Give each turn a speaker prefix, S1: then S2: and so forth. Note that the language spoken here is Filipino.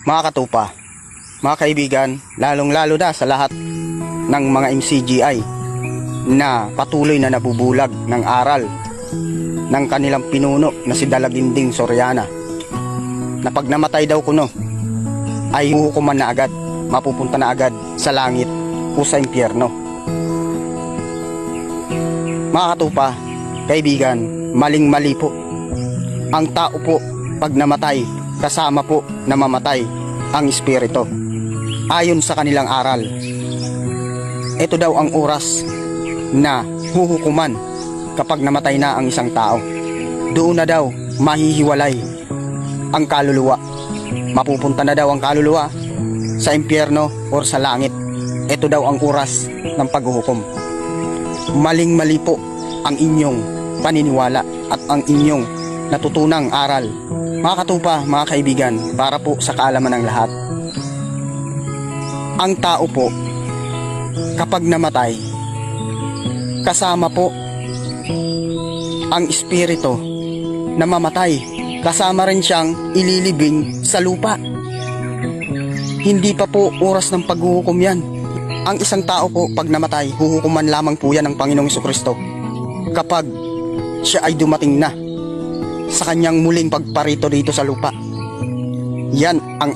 S1: mga katupa, mga kaibigan, lalong-lalo na sa lahat ng mga MCGI na patuloy na nabubulag ng aral ng kanilang pinuno na si Dalaginding Soriana na pag namatay daw kuno ay huhukuman na agad, mapupunta na agad sa langit o sa impyerno. Mga katupa, kaibigan, maling-mali po. Ang tao po pag namatay, kasama po na mamatay ang espiritu. Ayon sa kanilang aral, ito daw ang oras na huhukuman kapag namatay na ang isang tao. Doon na daw mahihiwalay ang kaluluwa. Mapupunta na daw ang kaluluwa sa impyerno or sa langit. Ito daw ang oras ng paghuhukom. Maling-mali po ang inyong paniniwala at ang inyong natutunang aral. Mga katupa, mga kaibigan, para po sa kaalaman ng lahat. Ang tao po, kapag namatay, kasama po ang espiritu na mamatay. Kasama rin siyang ililibing sa lupa. Hindi pa po oras ng paghuhukom yan. Ang isang tao po pag namatay, huhukuman lamang po yan ng Panginoong Kristo kapag siya ay dumating na sa kanyang muling pagparito dito sa lupa. Yan ang